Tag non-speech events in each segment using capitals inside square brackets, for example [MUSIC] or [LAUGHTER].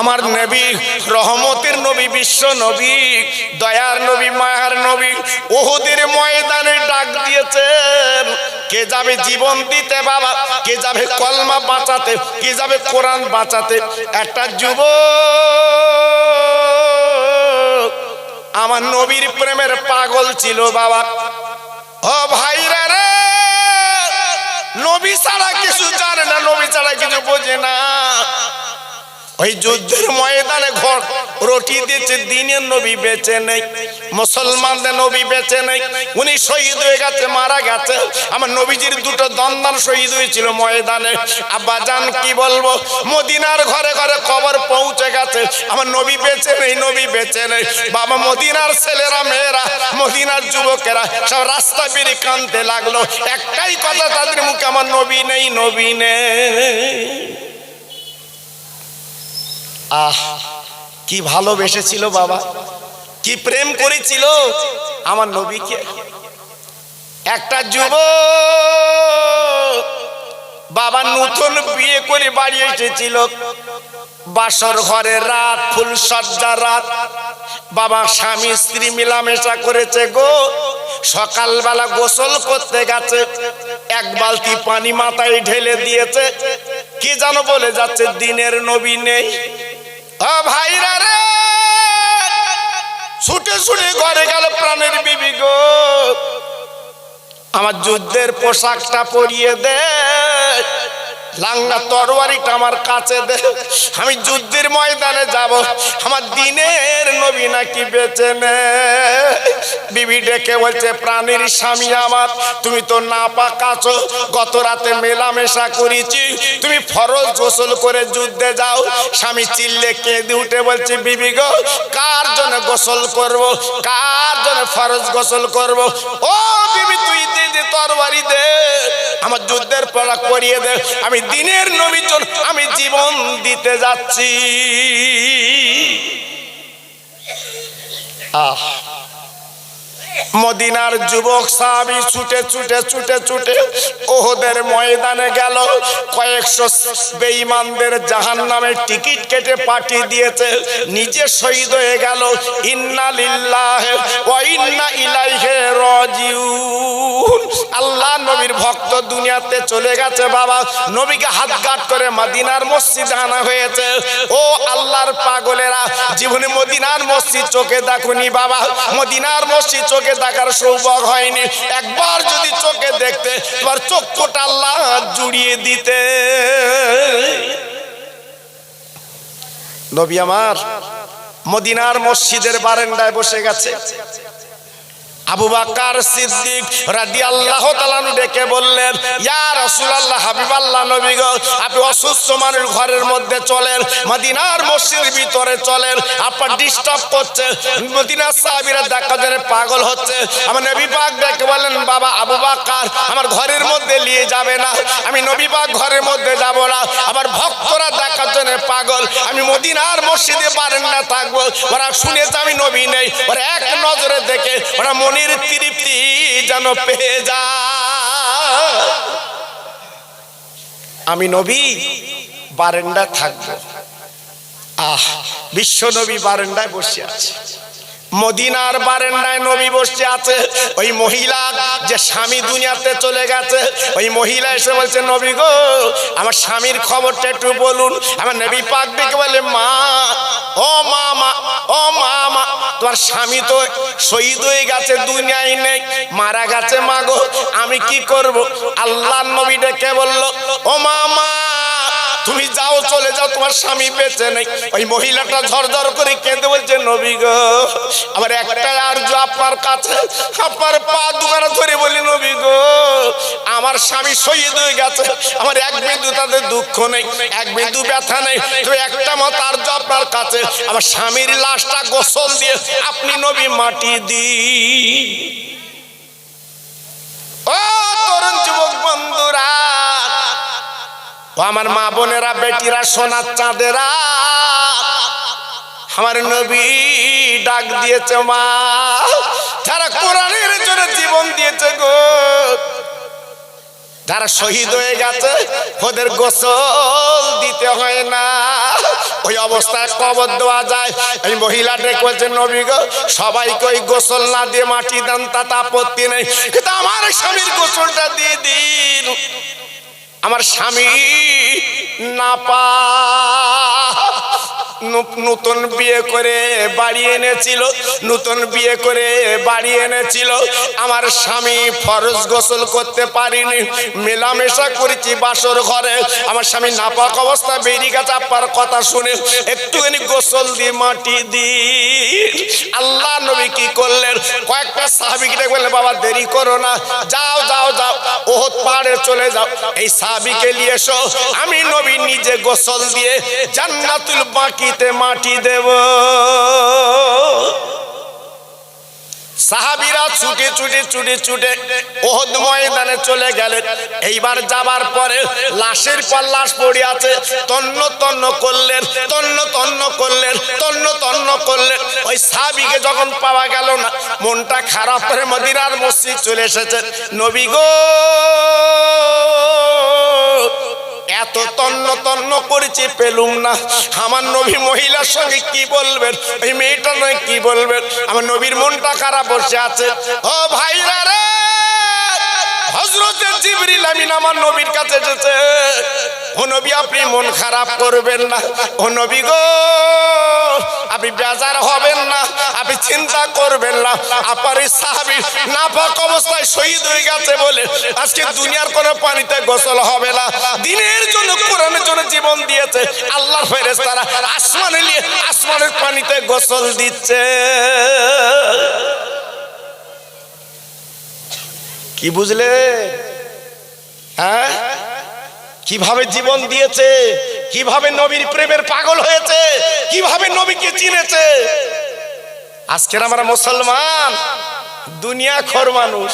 আমার নবী, রহমতের নবী, বিশ্ব নবী, দয়ার নবী, মায়ার নবী ওহুদের ময়দানে ডাক দিয়েছেন। কে যাবে জীবন দিতে বাবা, কে যাবে কলমা বাঁচাতে, কে যাবে কোরআন বাঁচাতে? একটা যুব আমার নবীর প্রেমের পাগল ছিল বাবা। ও ভাইরা রে, নবী ছাড়া কিছু জানে না, নবী ছাড়া কিছু বোঝে না। ওই যুদ্ধের ময়দানে ঘর, রুটি দিয়েছে, দিনের নবী বেঁচে নেই, মুসলমানদের নবী বেঁচে নেই, উনি শহীদ হয়ে গেছে, মারা গেছে। আমার নবীজির দুটো দন্দান শহীদ হয়েছিল ময়দানে। আব্বা জান, কি বলব? মদিনার ঘরে ঘরে খবর পৌঁছে গেছে। আমার নবী বেঁচে নেই, নবী বেঁচে নেই। বাবা মদিনার ছেলেরা, মেয়েরা, মদিনার যুবকেরা, সব রাস্তা বেরিয়ে কানতে লাগল। একটাই কথা তাদের মুখে, আমার নবী নেই নবী নেই। আহ কি ভালোবেসেছিল বাবা? কি প্রেম করেছিল? আমার নবীকে। একটা যুব বাবা নতুন বিয়ে করে বাড়ি এসেছিল। বাসর ঘরে রাত, ফুল সজ্জা রাত। বাবা স্বামী, স্ত্রী মিলামেশা করেছে গো। সকালবেলা গোসল করতে গেছে। এক বালতি পানি মাথায় ঢেলে দিয়েছে। কি জানো বলে যাচ্ছে, দিনের নবী নেই। ও ভাইরা রে! ছুটে ছুটে ঘরে গেল প্রাণের বিবি গো। আমার যুদ্ধের পোশাকটা পরিয়ে দে লাঙ্গা তরবারিটা আমার কাছে দে। আমি যুদ্ধের ময়দানে যাব। আমার দিনের নবী নাকি বেঁচে নে। বিবি ডেকে বলছে, প্রাণীর স্বামী আমার, তুমি তো না পাকাছো গত রাতে মেলামেশা করেছি। তুমি ফরজ গোসল করে যুদ্ধে যাও। স্বামী চিল্লে কেঁদে উঠে বলছে, বিবি গো, কার জন্য গোসল করব? কার জন্য ফরজ গোসল করব? ও বিবি, তুই দে দে তরবারি দে। আমার যুদ্ধের পড়া করিয়ে দে। আমি দিনের নবীর জন্য আমি জীবন দিতে যাচ্ছি। আহ। মদিনার যুবক সাহাবি ছুটে ছুটে ছুটে ছুটে ওহদের ময়দানে গেল। কয়েকশো বেঈমানদের জাহান নামে টিকিট কেটে পাঠিয়ে দিয়েছে। নিজে শহীদ হয়ে গেল। ইন্না লিল্লাহ ইন্না ইলাইহি রাজিউন। আল্লাহ নবীর ভক্ত দুনিয়াতে চলে গেছে বাবা। নবীকে হাত গাট করে মদিনার মসজিদ আনা হয়েছে। ও আল্লাহর পাগলেরা, জীবনে মদিনার মসজিদ চোখে দেখুনি বাবা। মদিনার মসজিদ চোখে দেখার সৌভাগ হয়নি। একবার যদি চোখে দেখতে, তোমার চক্ষুটা আল্লাহ জুড়িয়ে দিতে। নবী আমার মদিনার মসজিদের বারান্দায় বসে গেছে। আবু বাক্কার সিদ্দিক রাদিয়াল্লাহু তাআলা ডেকে বললেন, ইয়া রাসূলুল্লাহ, হাবিবাল্লাহ নবী গো, আপনি অসুস্থ মানুষ ঘরের মধ্যে চলেন, মদিনার মসজিদের ভিতরে চলেন, আপনার ডিস্টার্ব করছে, মদিনার সাহাবীরা দেখা জন্য পাগল হচ্ছে। আমার নবী পাক ডেকে বললেন, বাবা আবু বাক্কার আমার ঘরের মধ্যে নিয়ে যাবে না, আমি নবী পাক ঘরের মধ্যে যাব না, আমার ভক্তরা দেখার জন্য পাগল, আমি মদিনার মসজিদে পারেন না থাকব। ওরা শুনেছে আমি নবী নেই, ওরা এক নজরে দেখে, ওরা মনির তৃপ্তি যেন পেয়ে যা। আমি নবী বারেন্ডা থাকব। আহ, বিশ্ব নবী বারেন্ডায় বসে আছে। মদিনার বারেন্ডায় নবী বসে আছে। ওই মহিলা যে স্বামী দুনিয়াতে চলে গেছে, ওই মহিলা এসে বলছে, নবী গো, আমার স্বামীর খবরটা একটু বলুন। আমার নবী পাক ডেকে বলে, মা, ও মা মা, ও মা মা, তোমার স্বামী তো শহীদ হয়ে গেছে, দুনিয়ায় নেই, মারা গেছে, মা গো, আমি কি করব? আল্লাহ নবী ডেকে বলল, ও মা মা তুমি যাও, চলে যাও, তোমার স্বামী বেঁচে নেই। ওই মহিলাটা ঝরঝর করে কেঁদে বলছে, নবী গো, আমার একটা আর্য আপনার কাছে, আপনার পা দুখানা ধরে বলি, নবী গো, আমার স্বামী শহীদ হয়ে গেছে, আমার এক বিন্দু তাদের দুঃখ নেই, এক বিন্দু ব্যথা নেই তো একটা মত আর্য আপনার কাছে, আমার স্বামীর লাশটা গোসল দিয়ে আপনি নবী মাটি দি আমার মা বোনেরা, বেটিরা, সোনার চাঁদেরা, আমার নবী ডাক দিয়েছে মা। যারা কোরআনের জন্য জীবন দিয়েছে গো, যারা শহীদ হয়ে গেছে, ওদের গোসল দিতে হয় না। ওই অবস্থায় কবর দেওয়া যায়। এই মহিলাটা বলছে, নবী গো, সবাইকে ওই গোসল না দিয়ে মাটি দেন, তাতে আপত্তি নেই। কিন্তু আমার স্বামীর গোসলটা দিয়ে দিন। আমার স্বামী না পা নতুন বিয়ে করে বাড়ি এনেছিল, নতুন বিয়ে করে বাড়ি এনেছিল। আমার স্বামী ফরজ গোসল করতে পারিনি, মেলামেশা করেছি বাসর ঘরে। আমার স্বামী নাপাক অবস্থা বেরিয়ে গেছে আপনার কথা শুনে একটুখানি গোসল দিয়ে মাটি দি আল্লাহ নবী কি করলেন? কয়েকটা সাহাবিকে বললে বাবা দেরি করো না, যাও যাও যাও, ওহত পাহাড়ে চলে যাও। এই সাহাবিকে নিয়ে এসো। আমি নবী নিজে গোসল দিয়ে জান্নাতুল বাকিতে মাটি দেব। সাহাবিরা ছুটে ছুটে ছুটে ছুটে ওহদ ময়দানে চলে গেলেন এইবার যাবার পরে লাশের পর লাশ পড়ে আছে তন্ন তন্ন করলেন, তন্ন তন্ন করলেন, তন্ন তন্ন করলেন। ওই সাহাবিকে যখন পাওয়া গেল না, মনটা খারাপ করে মদিনার মসজিদ চলে এসেছে। নবী গো! এত তন্ন তন্ন করেছি পেলুম না। আমার নবী মহিলার সঙ্গে কি বলবেন? ওই মেয়েটা নয়, কি বলবেন? আমার নবীর মনটা খারাপ বসে আছে। ও ভাইরা রে! হজরতের জিবরিল আমিন আমার নবীর কাছে এসেছে। ও নবী, আপনি মন খারাপ করবেন না। ও নবী গো! আপনি বেজার হবেন না, আপনি চিন্তা করবেন না। আপনার এই সাহাবি নাপাক অবস্থায় শহীদ হয়ে গেছে বলে আজকে দুনিয়ার কোনো পানিতে গোসল হবে না। দিনের জন্য, কোরআনের জন্য জীবন দিয়েছে। আল্লাহর ফেরেস তারা আসমানে নিয়ে আসমানের পানিতে গোসল দিচ্ছে। কি বুঝলে কীভাবে জীবন দিয়েছে? কীভাবে নবীর প্রেমের পাগল হয়েছে? কীভাবে নবীকে চিনেছে? আজকের আমরা মুসলমান, দুনিয়া খর মানুষ,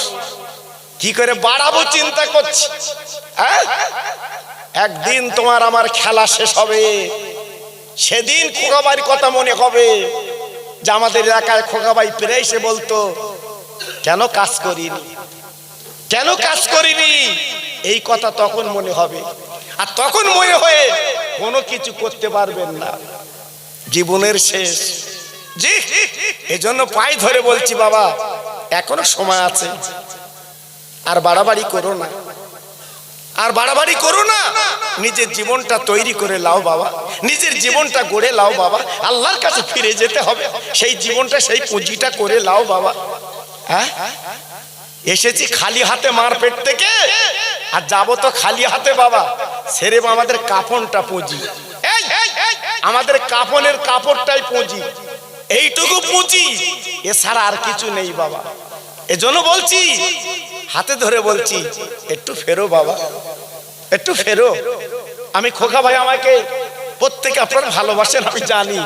কি করে বাড়াবো চিন্তা করছি? হ্যাঁ? একদিন তোমার আমার খেলা শেষ হবে। সেদিন খোকাবাড়ির কথা মনে হবে। যে আমাদের এলাকায় খোকাবাই প্রায় সে বলতো, কেন কাজ করিনি? কেন কাজ করিনি? এই কথা তখন মনে হবে। আর তখন মনে হয়ে কোনো কিছু করতে পারবেন না। জীবনের শেষ। জি, এজন্য পাই ধরে বলছি, বাবা, এখনও সময় আছে। আর বাড়াবাড়ি করো না। আর বাড়াবাড়ি করো না। নিজের জীবনটা তৈরি করে লাও, বাবা। নিজের জীবনটা গড়ে লাও, বাবা। আল্লাহর কাছে ফিরে যেতে হবে। সেই জীবনটা, সেই পুঁজিটা করে লাও, বাবা। হ্যাঁ? এসেছি খালি হাতে মার পেট থেকে? আর যাব তো খালি হাতে, বাবা। সেরে আমাদের কাফনটা পুঁজি। আমাদের কাফনের কাপড়টাই পুঁজি। এইটুকু পুঁজি। এছাড়া আর কিছু নেই, বাবা। এজন্য বলছি, হাতে ধরে বলছি, একটু ফেরো, বাবা। একটু ফেরো। আমি খোকা ভাই, আমাকে প্রত্যেকে আপনারা ভালোবাসেন, আমি জানি।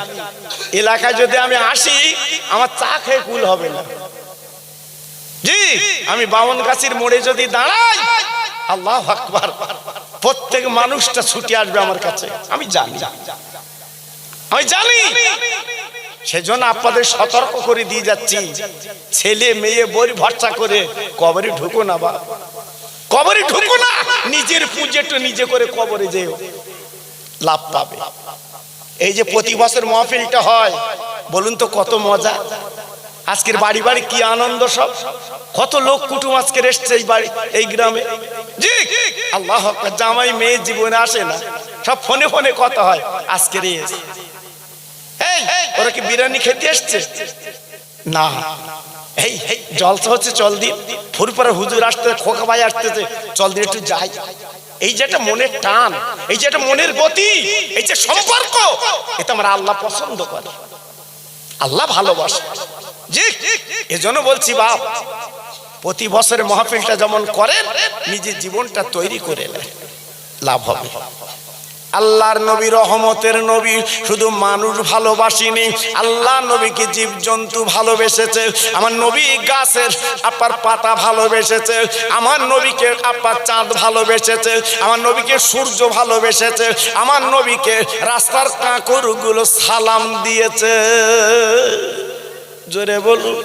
এলাকায় যদি আমি আসি, আমার চা খেয়ে কুল হবে না। জি, আমি বামন গাছির মোড়ে যদি দাঁড়াই, আল্লাহ আকবার, প্রত্যেক মানুষটা ছুটে আসবে আমার কাছে। আমি জানি। আমি জানি। সেজন্য আপনাদের সতর্ক করে দিয়ে যাচ্ছি। ছেলে, মেয়ে, বই ভরসা করে কবরে ঢুকো না বা। কবরে ঢুকো না, নিজের পুঁজে একটু নিজে করে কবরে যেও। লাভ পাবে। এই যে প্রতি বছর মহফিলটা হয়, বলুন তো কত মজা। আজকের বাড়ি বাড়ি কি আনন্দ সব? কত লোক কুটুম আজকের এসছে এই বাড়ি, এই গ্রামে। জি, আল্লাহ জামাই মেয়ে জীবনে আসে না। সব ফোনে ফোনে কথা হয়। এই ওরা কি বিরিয়ানি খেতে এসছে? না। এই জলসা হচ্ছে, চল দিন ফুরপুরা হুজুর আসতে, খোকা ভাই আসতেছে, চল দিন একটু যাই। এই যে একটা মনের টান, এই যে একটা মনের গতি, এই যে সম্পর্ক, এটা আমরা আল্লাহ পছন্দ করে। আল্লাহ ভালোবাসে। এজন্য বলছি বাপ, প্রতি বছরে মহাফিলটা যেমন করেন, নিজের জীবনটা তৈরি করে লাভ হবে। আল্লাহর নবী রহমতের নবী, শুধু মানুষ ভালোবাসিনি। আল্লাহ নবীকে জীব জন্তু ভালোবেসেছে, আমার নবী গাছের আপার পাতা ভালোবেসেছে, আমার নবীকে আপার চাঁদ ভালোবেসেছে, আমার নবীকে সূর্য ভালোবেসেছে, আমার নবীকে রাস্তার কাঁকরগুলো সালাম দিয়েছে। জোরে বলুন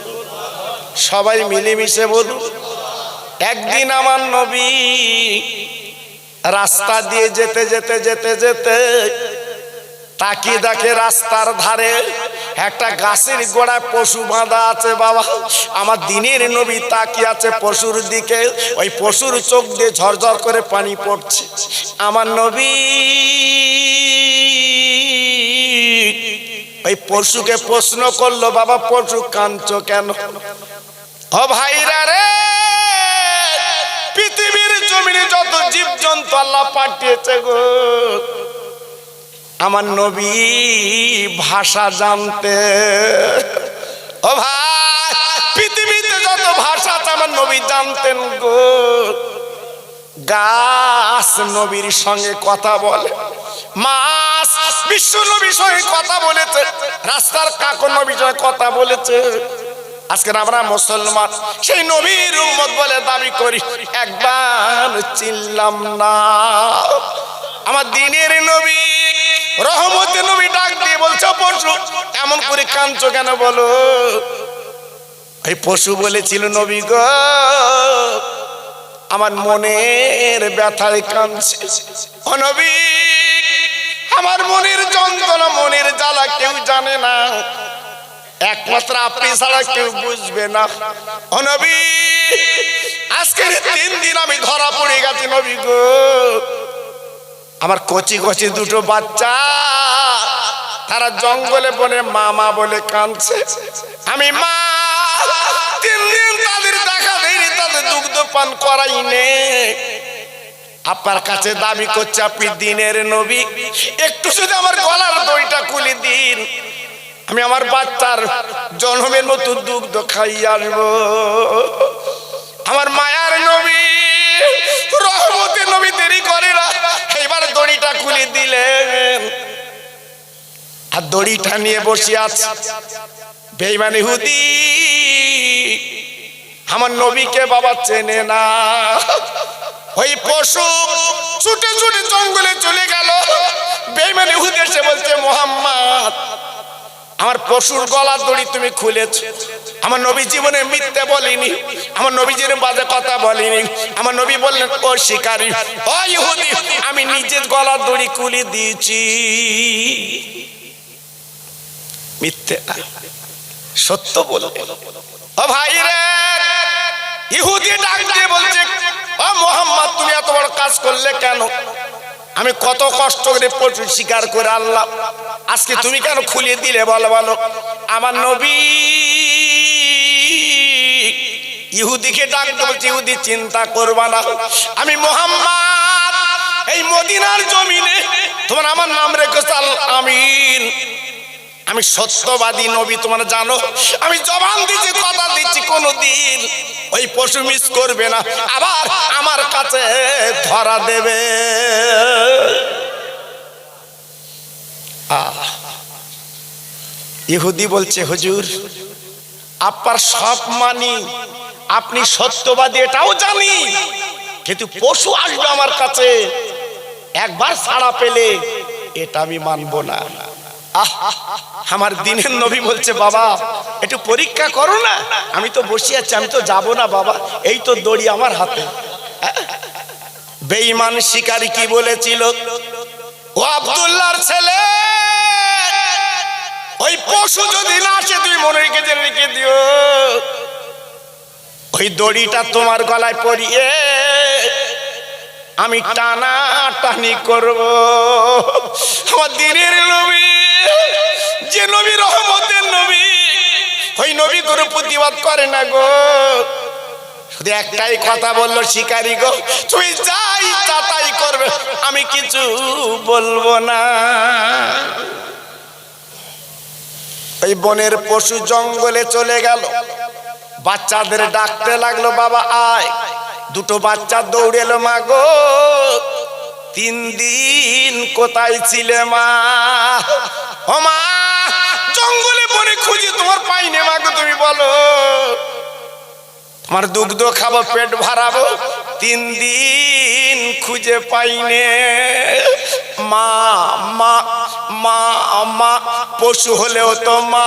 সবাই মিলেমিশে বলুন একদিন আমার নবী রাস্তা দিয়ে যেতে যেতে যেতে যেতে তাকিয়ে দেখে রাস্তার ধারে একটা গাছের গোড়ায় পশু বাঁধা আছে বাবা। আমার দিনের নবী তাকিয়ে আছে পশুর দিকে। ওই পশুর চোখ দিয়ে ঝরঝর করে পানি পড়ছে। আমার নবী ওই পশুকে প্রশ্ন করল, বাবা পশু কাঁদছো কেন? ও ভাইরা রে, পৃথিবীর জমিনে যত জীব জন্তু আল্লাহ পাঠিয়েছে গো। আমার নবী ভাষা জানতে। ও ভাই, পৃথিবীতে যত ভাষা আমার নবী জানতেন গো। গাছ নবীর সঙ্গে কথা বলে। মাছ নবীর সঙ্গে কথা বলেছে, রাস্তার কাকু নবীর সঙ্গে কথা বলেছে। আজকে আমরা মুসলমান, সেই নবীর উম্মত বলে দাবি করি, একবার চিনলাম না। আমার দিনের নবী, রহমতের নবী ডাক দিয়ে বলছো পশু, এমন করে কাঁদছো কেন বলো? এই পশু বলেছিল, নবী গো, আমার মনের ব্যথায় কাঁদছে। ও নবী আমার মনের যন্ত্রণা, মনের জ্বালা কেউ জানে না। একমাত্র আপনি ছাড়া কেউ বুঝবে না। ও নবী, আজকের তিন দিন আমি ধরা পড়ে গেছি নবী গো। আমার কচি কচি দুটো বাচ্চা, তারা জঙ্গলে বনে মামা বলে কাঁদছে। আমি মা, তিন দিন তাদের দেখা দেয়নি, তাদের দুগ্ধ পান করাই নে আপনার কাছে দাবি করছে, আপনি দিনের নবী। একটু যদি আমার গলার দইটা খুলে দিন। আমি আমার বাচ্চার জন্মের মতো দুগ্ধ খাই আসব আমার মায়ার নবী, রহমতের নবী দেরি করে না। এবার দড়িটা খুলে দিলেন। আর দড়িটা নিয়ে বসে আছে বেইমানি হুদি আমার নবীকে বাবা চেনে না। ওই পশু ছুটে ছুটে জঙ্গলে চলে গেল। বেইমানি এসে বলছে, মোহাম্মদ, আমার পশুর গলার দড়ি তুমি খুলেছ। আমার নবী জীবনে মিথ্যে বলিনি, আমার নবীজির বাজে কথা বলিনি, আমার নবী বললেন, ও শিকারি, ও ইহুদি, আমি নিজের গলার দড়ি খুলে দিয়েছি। মিথ্যে সত্য বল ও ভাই রে ইহুদি ডাক দিয়ে বলছে ও মোহাম্মদ, তুমি এত বড় কাজ করলে কেন? আমি কত কষ্ট করে পশু শিকার করে আনলাম। আজকে তুমি কেন খুলে দিলে বলো বলো। আমার নবী ইহুদিকে ডাকতে বলছি, ইহুদি, চিন্তা করবা না। আমি মোহাম্মদ, এই মদিনার জমিনে তোমার আমার নাম রেখেছ আল আমিন আমি সত্যবাদী নবী, তোমরা জানো? আমি জবান দিচ্ছি, কথা দিচ্ছি কোনোদিন। ওই পশু মিস করবে না, আবার আমার কাছে ধরা দেবে। ইহুদি বলছে, হুজুর, আপনার সব মানি, আপনি সত্যবাদী, এটাও জানি। কিন্তু পশু আসবে আমার কাছে, একবার ছাড়া পেলে, এটা আমি মানবো না। আমার দিনের নবী বলছে, বাবা, একটু পরীক্ষা করো না। আমি তো বসে আছি, আমি তো যাব না, বাবা। এই তো দড়ি আমার হাতে। বেঈমান শিকারী কি বলেছিল? ও আব্দুল্লাহর ছেলে, ওই পশু যদি না আসে, তুমি মনে রেখে রেখে দিও। ওই দড়িটা তোমার গলায় পরিয়ে আমি টানা টানি করব। আমার দিনের নবী যে নবী রহমতের নবী। ওই নবী কোনো প্রতিবাদ করে না গো। শুধু একটাই কথা বলল শিকারি গো তুমি যাই তা তাই করবে, আমি কিছু বলব না। ওই বনের পশু জঙ্গলে চলে গেল। বাচ্চাদের ডাকতে লাগল, বাবা, আয়। দুটো বাচ্চা দৌড়ে এলো, মা গো, তিন দিন কোথায় ছিলে মা? ও মা জঙ্গলে বনে খুঁজে, তোমার পাই নে গো, তুমি বলো। তোমার দুগ্ধ খাব, পেট ভরাবো, তিন দিন খুঁজে পাইনে মা মা মা মা পশু হলেও তো মা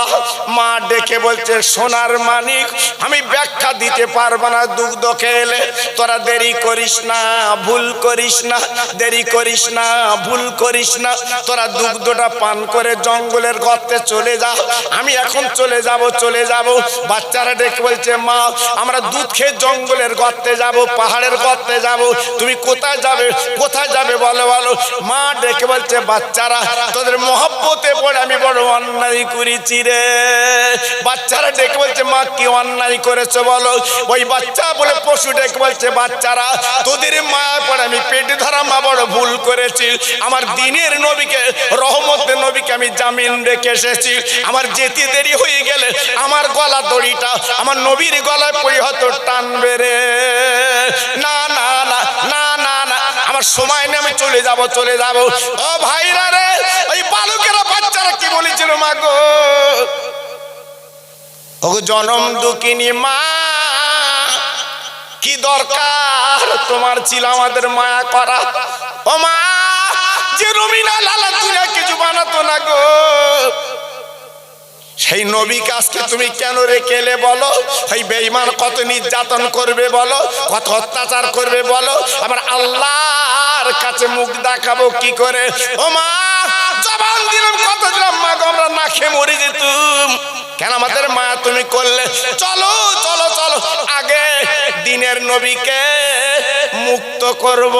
মা ডেকে বলছে, সোনার মানিক, আমি ব্যাখ্যা দিতে পারব না দুগ্ধ খেলে। তোরা দেরি করিস না, ভুল করিস না, দেরি করিস না, ভুল করিস না। তোরা দুগ্ধটা পান করে জঙ্গলের গর্তে চলে যা। আমি এখন চলে যাব চলে যাব। বাচ্চারা ডেকে বলছে, মা, আমরা দুধ খেয়ে জঙ্গলের গর্তে যাব, পাহাড়ের গর্তে যাব। তুমি কোথায় যাবে কোথায় যাবে বলো বলো। মা ডেকে বলছে, বাচ্চারা, তোদের মহব্বতে পড়ে আমি বড় অন্যায় করেছি রে। বাচ্চারা ডেকে বলছে, মা, কি অন্যায় বলো? ওই বাচ্চা বলে, পশু ডেকে বলছে, বাচ্চারা, তোদের মায়া আমি পেটে ধরা মা বড় ভুল করেছি। আমার দিনের নবীকে, রহমতের নবীকে আমি জামিন রেখে এসেছি। আমার যেতে দেরি হয়ে গেলে আমার গলা দড়িটা, আমার নবীর গলায় পড়ি হয়তো টানবে রে। না না না না না আমার সময় নেই আমি চলে যাব চলে যাব। ও ভাইরা রে, ওই বালকেরা বাচ্চারা কি বলেছিল মা গো? ও জনম দুঃখিনী মা, কি দরকার তোমার ছিল আমাদের মায়া করা? ও মা, যে রবিনা লালা দুনিয়া কিছু বানাতো না গো। সেই নবী কাজকে তুমি কেন রেখে এলে বলো? সেই বেঈমান কত নির্যাতন করবে বলো? কত অত্যাচার করবে বলো? আমার আল্লাহর কাছে মুখ দেখাবো কি করে? ও মা জবান দিলাম কত দিলাম? মা গো, আমরা না খেয়ে মরে যেতুম। কেন আমাদের মা তুমি করলে? চলো চলো চলো আগে দিনের নবীকে মুক্ত করব।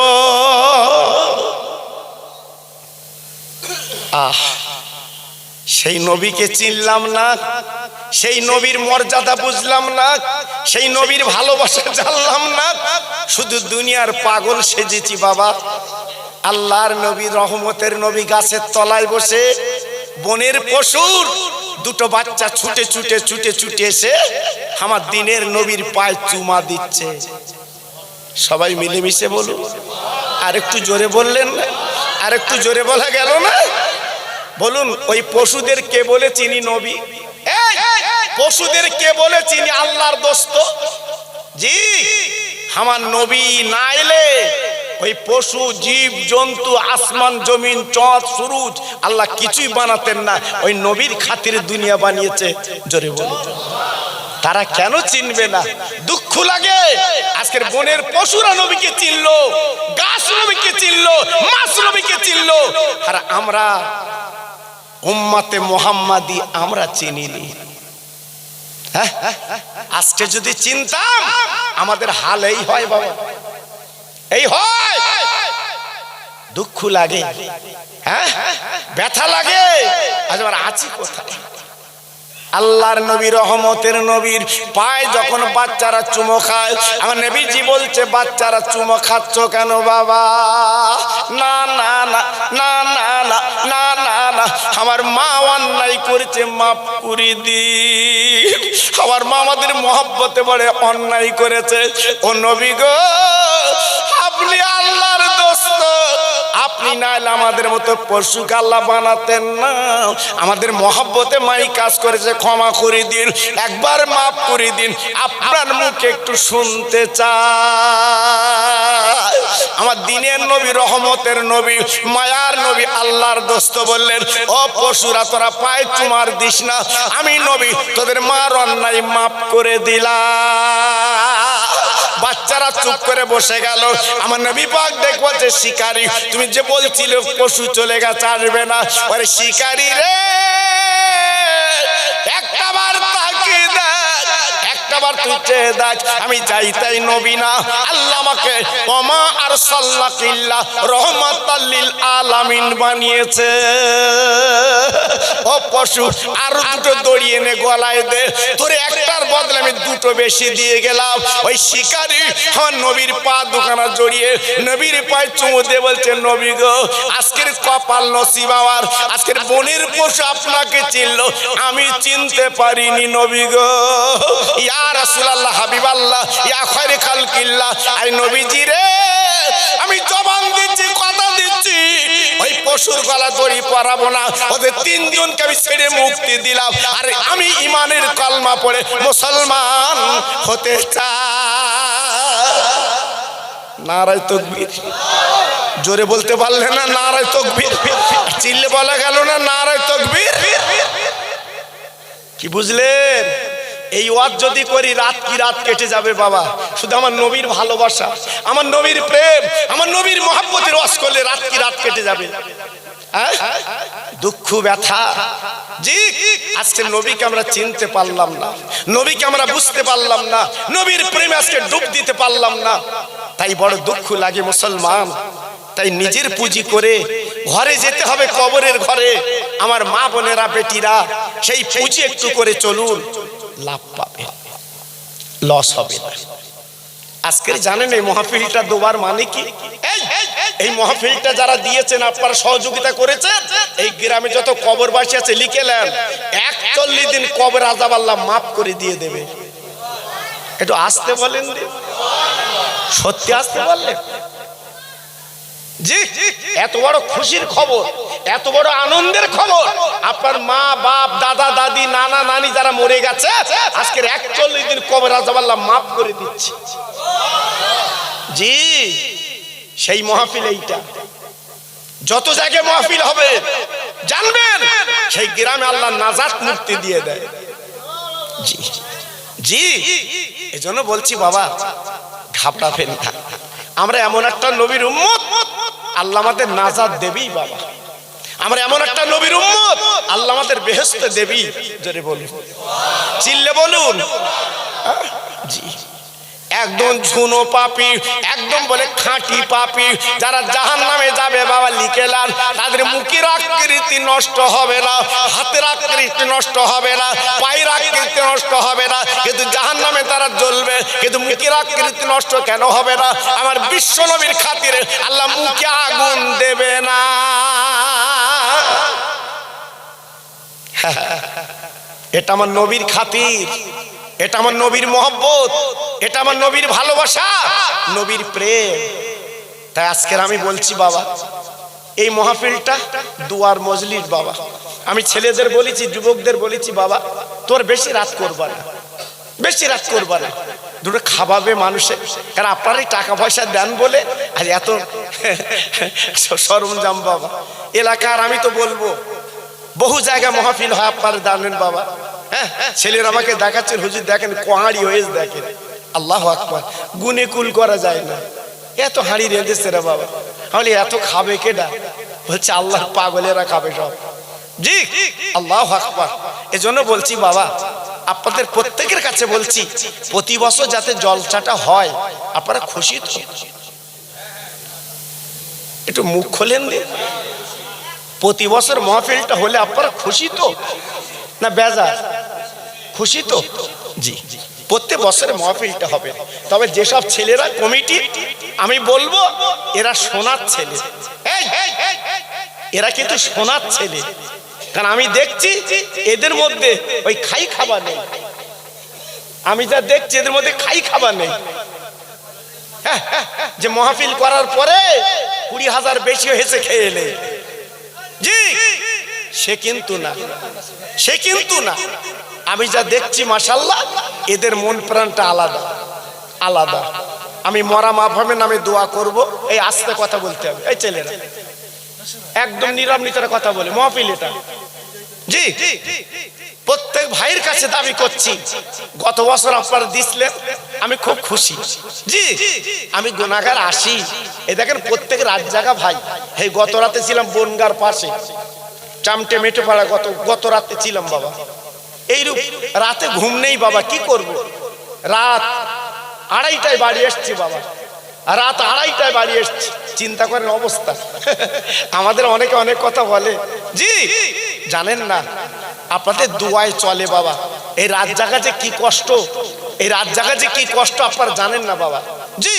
আহ। সেই নবীকে চিনলাম না। সেই নবীর মর্যাদা বুঝলাম না। সেই নবীর ভালোবাসা জানলাম না। শুধু দুনিয়ার পাগল সেজেছি বাবা। আল্লাহর নবী রহমতের নবী গাছের তলায় বসে, বনের পশুর দুটো বাচ্চা ছুটে ছুটে ছুটে ছুটে এসে আমার দিনের নবীর পায়ে চুমা দিচ্ছে। সবাই মিলেমিশে বলুন। আর একটু জোরে বললেন না? আর একটু জোরে বলা গেল না? বলুন ওই পশুদের কে বলে চিনি নবী? পশুদের কে বলে চিনি আল্লাহর দোস্ত? জি আমার নবী না এলে ওই পশু জীব জন্তু আসমান জমিন চঁদ সুরুজ আল্লাহ কিছুই বানাতেন না। ওই নবীর খাতিরে দুনিয়া বানিয়েছে। জোরে বলুন। তারা কেন চিনবে না? দুঃখ লাগে। আজকের বনের পশুরা নবীকে চিনলো গাছ নবীকে চিনলো মাছ নবীকে চিনলো। আর আমরা উম্মাতে মোহাম্মাদি আমরা চিনিনি হ্যাঁ? আজকে যদি চিনতাম, আমাদের হাল এই হয় বাবা। এই হয়। দুঃখ লাগে। হ্যাঁ ব্যথা লাগে। আজ আমার আছি কোথায়? আল্লাহর নবী, রহমতের নবীর পায় যখন বাচ্চারা চুমো খায়, আমার নবীজি বলছে, বাচ্চারা চুমো খাচ্ছ কেন বাবা? না না না না না না না না না, আমার মা অন্যায় করেছে, মাফ করে দি আমার মা আমাদের মহব্বতে বলে, অন্যায় করেছে। ও নবী গো আপনি নাইলে আমাদের মতো পশু কাল্লা বানাতেন না। আমাদের মহাব্বতে মাই কাজ করেছে, ক্ষমা করে দিন, একবার মাফ করে দিন। আপনার মুখে একটু শুনতে চাই। আমার দিনের নবী, রহমতের নবী, মায়ার নবী, আল্লাহর দোস্ত বললেন, ও পশুরা, তোরা পায় তোমার দিস না। আমি নবী, তোদের মার অন্যায় মাফ করে দিলাম। বাচ্চারা চুপ করে বসে গেল। আমার নবী পাক দেখব যে শিকারি, তুমি যে বলছিলে পশু চলে গেছে, আসবে না। ওরে শিকারি রে! একটা বার তুই চেয়ে দেখ আমি যাই তাই আল্লাহ আমাকে, ওমা আর সাল্লা কিল্লা রহমাতাল্লিল আলামিন বানিয়েছে। ও পশু দুটো দড়িয়ে নে গলায় দে। একটার বদলে আমি দুটো বেশি দিয়ে গেলাম। ওই শিকারি নবীর পা দুখানা জড়িয়ে, নবীর পায়ে চুমু দিয়ে বলছে, নবী গো, আজকের কপাল আজকের বনের পশু আপনাকে চিনল, আমি চিনতে পারিনি নবী গো। রাসূলুল্লাহ, হাবিবাল্লাহ, ইয়া খয়রে খালকিল্লাহ। আই নবীজি রে, আমি জবান দিচ্ছি, কথা দিচ্ছি। ওই পশুর গলা দড়ি পরাবো না। ওদের তিনজনকে আমি ছেড়ে মুক্তি দিলাম। আর আমি ইমানের কলমা পড়ে মুসলমান হতে চাই। নারায় তকবীর। জোরে বলতে পারলে না নারায় তকবীর? চিল্লে বলা গেল না নারায় তকবীর? কি বুঝলেন? এই ওয়াজ যদি করি, রাত কি রাত কেটে যাবে বাবা? শুধু আমার নবীর ভালোবাসা, আমার নবীর প্রেম, আমার নবীর মহাব্বতের ওয়াজ করলে রাত কি রাত কেটে যাবে? হ্যাঁ? দুঃখ, ব্যথা। জি, আজকে নবীকে আমরা চিনতে পারলাম না, নবীকে আমরা বুঝতে পারলাম না, নবীর প্রেমে আজকে ডুব দিতে পারলাম না। তাই বড় দুঃখ লাগে মুসলমান। তাই নিজের পুঁজি করে ঘরে যেতে হবে কবরের ঘরে। আমার মা বোনেরা, বেটিরা, সেই পুঁজি একটু করে চলুন। লাভ পাবে লস হবে। না আজকের জানেন এই মহাফিলটা দুবার মানে কি? এই মহাফিলটা যারা দিয়েছেন, আপনারা সহযোগিতা করেছেন? এই গ্রামে যত কবরবাসী আছে, লিখে নেন, একচল্লিশ দিন কবর আজাব আল্লাহ মাফ করে দিয়ে দেবে। একটু আসতে বলেন সত্যি আসতে বললেন? এত বড় খুশির খবর, এত বড় আনন্দের খবর। আপনার মা, বাপ, দাদা, দাদি, নানা, নানি যারা মরে গেছে, আজকের একচল্লিশ দিন কবর আজাবাল্লাহ মাফ করে দিচ্ছে। জি, সেই মহাফিল এইটা। যত জায়গায় মহাফিল হবে, জানবেন, সেই গ্রামে আল্লাহ নাজাত মুক্তি দিয়ে দেয়। জি জি, এজন্য বলছি বাবা ঘাবড়াবেন না আমরা এমন একটা নবীর উম্মত আল্লাহ আমাদের নাজাদ দেবেই বাবা। আমরা এমন একটা নবীর উম্মত আল্লাহ আমাদের বেহেস্ত দেবী। জোরে বলুন। চিল্লে বলুন। জি। একদম ঝুনো পাপি, একদম বলে খাঁটি পাপি। যারা জাহান নামে যাবে বাবা লিখেলান তাদের মুখের আকৃতি নষ্ট হবে না, হাতের আকৃতি নষ্ট হবে না, পায়ের আকৃতি নষ্ট হবে না। কিন্তু জাহান নামে তারা জ্বলবে, কিন্তু মুখের আকৃতি নষ্ট কেন হবে না? আমার বিশ্ব নবীর খাতিরে আল্লাহ মুখে আগুন দেবে না। [LAUGHS] এটা আমার নবীর খাতির। এটা আমার নবীর মহব্বত, এটা আমার নবীর ভালোবাসা, নবীর প্রেম। তাই আজকের আমি বলছি, বাবা, এই মহাফিলটা দুয়ার মজলিস বাবা। আমি ছেলেদের বলেছি, যুবকদের বলেছি, বাবা, তোর বেশি রাত করবা না, বেশি রাত করবা না। দুটো খাওয়াবে মানুষে, কারণ আপনারাই টাকা পয়সা দেন বলে, আর এত সরঞ্জাম, বাবা। এলাকার, আমি তো বলব, বহু জায়গায় মহাফিল হয় আপনার জানেন, বাবা। হ্যাঁ ছেলের আমাকে দেখাচ্ছেন হুজুর দেখেন কোহাড়ি হয়েছে দেখেন। আল্লাহ আকবর। গুনে কুল করা যায় না। এত হাঁড়ি রেঁধেছে রে বাবা। তাহলে এত খাবে কেডা? বলছে আল্লাহ পাগলেরা খাবে সব। জি, আল্লাহ আকবর। এজন্য বলছি বাবা, আপনাদের প্রত্যেকের কাছে বলছি, প্রতি বছর যাতে জলসাটা হয়, আপনারা খুশি একটু মুখ খোলেন প্রতি বছর মহফিলটা হলে আপনারা খুশি তো? না, বেজার। খুশি তো? জি। প্রত্যেক বছরে মহফিলটা হবে। তবে যেসব ছেলেরা কমিটি আমি বলব এরা সোনার ছেলে। এরা কিন্তু সোনার ছেলে। কারণ আমি দেখছি এদের মধ্যে ওই খাই খাবার নেই। আমি যা দেখছি এদের মধ্যে খাই খাবার নেই। হ্যাঁ, যে মহাফিল করার পরে কুড়ি হাজার বেশি হয়েছে খেয়ে এলে। জি। সে কিন্তু না। সে কিন্তু না। আমি যা দেখছি মাসাল্লাহ এদের মন প্রাণটা আলাদা আলাদা। আমি মরা মাফামের নামে দোয়া করব, এই আস্তে কথা বলতে হবে। এই ছেলেরা, একদম নীরব নিতরে কথা বলে, মহফিল এটা। জি, প্রত্যেক ভাইয়ের কাছে দাবি করছি, গত বছর আপনারা দিছিলেন, আমি খুব খুশি। জি, আমি গুনাগার আসি। এ দেখেন, প্রত্যেক রাত জায়গা ভাই, এই গত রাতে ছিলাম বনগার পাশে। চামটে মেটে পাড়া গত গত রাতে ছিলাম বাবা। এইরূপ রাতে ঘুম নেই বাবা, কি করব? রাত আড়াইটায় বাড়ি এসছি বাবা। রাত আড়াইটায় বাড়ি এসছি, চিন্তা করেন অবস্থা। আমাদের অনেকে অনেক কথা বলে। জি, জানেন না, আপনাদের দুয়ায় চলে বাবা। এই রাত জাগা যে কি কষ্ট, এই রাত জাগা যে কি কষ্ট আপনারা জানেন না বাবা। জি,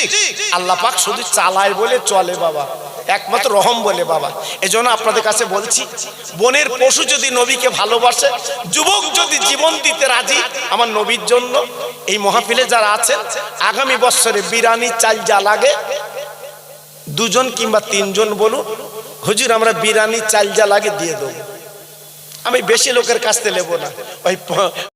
আল্লাহ পাক শুধু চালায় বলে চলে বাবা। একমাত্র রহম বলে বাবা। এজন্য আপনাদের কাছে বলছি, বনের পশু যদি নবীকে ভালোবাসে, যুবক যদি জীবন দিতে রাজি, আমার নবীর জন্য এই মহাফিলে যারা আছেন, আগামী বছরে বিরানি, চাল যা লাগে, দুজন কিংবা তিনজন বলুন, হুজুর, আমরা বিরানি, চাল যা লাগে দিয়ে দেবো। আমি বেশি লোকের কাছ থেকে নেব না। ওই